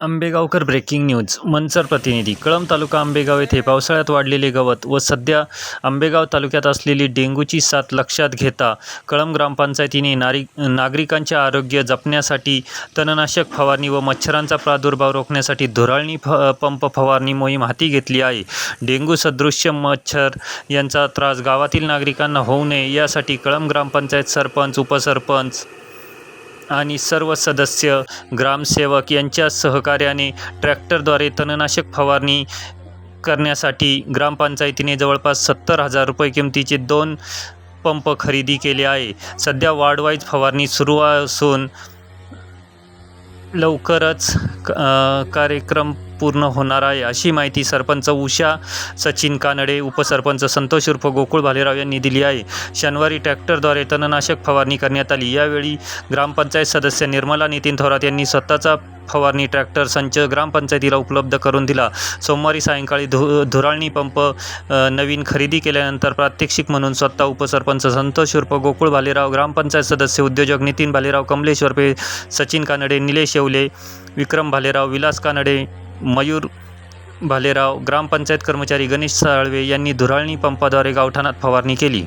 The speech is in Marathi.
आंबेगावकर ब्रेकिंग न्यूज मंचर प्रतिनिधी. कळंब तालुका आंबेगाव येथे पावसाळ्यात वाढलेले गवत व सध्या आंबेगाव तालुक्यात असलेली डेंग्यूची साथ लक्षात घेता कळंब ग्रामपंचायतीने नारी नागरिकांचे आरोग्य जपण्यासाठी तणनाशक फवारणी व मच्छरांचा प्रादुर्भाव रोखण्यासाठी धुराळणी फ पंप फवारणी मोहीम हाती घेतली आहे. डेंग्यू सदृश्य मच्छर यांचा त्रास गावातील नागरिकांना होऊ नये यासाठी कळंब ग्रामपंचायत सरपंच उपसरपंच आणि सर्व सदस्य ग्रामसेवक यांच्या सहकार्याने ट्रॅक्टरद्वारे तणनाशक फवारणी करण्यासाठी ग्रामपंचायतीने जवळपास सत्तर हजार रुपये किमतीचे दोन पंप खरेदी केले आहे. सध्या वार्डवाईज फवारणी सुरू असून लवकरच क- कार्यक्रम पूर्ण होणार आहे अशी माहिती सरपंच उषा सचिन कानडे उपसरपंच संतोष उर्फ गोकुळ भालेराव यांनी दिली आहे. शनिवारी ट्रॅक्टरद्वारे तणनाशक फवारणी करण्यात आली. यावेळी ग्रामपंचायत सदस्य निर्मला नितीन थोरात यांनी स्वतःचा फवारणी ट्रॅक्टर संच ग्रामपंचायतीला उपलब्ध करून दिला. सोमवारी सायंकाळी धु धुराळणी पंप नवीन खरेदी केल्यानंतर प्रात्यक्षिक म्हणून स्वतः उपसरपंच संतोष उर्फ गोकुळ भालेराव ग्रामपंचायत सदस्य उद्योजक नितीन भालेराव कमलेश उर्फे सचिन कानडे निलेश येवले विक्रम भालेराव विलास कानडे मयूर भालेराव ग्रामपंचायत कर्मचारी गणेश साळवे यांनी धुराळणी पंपाद्वारे गावठाणात फवारणी केली.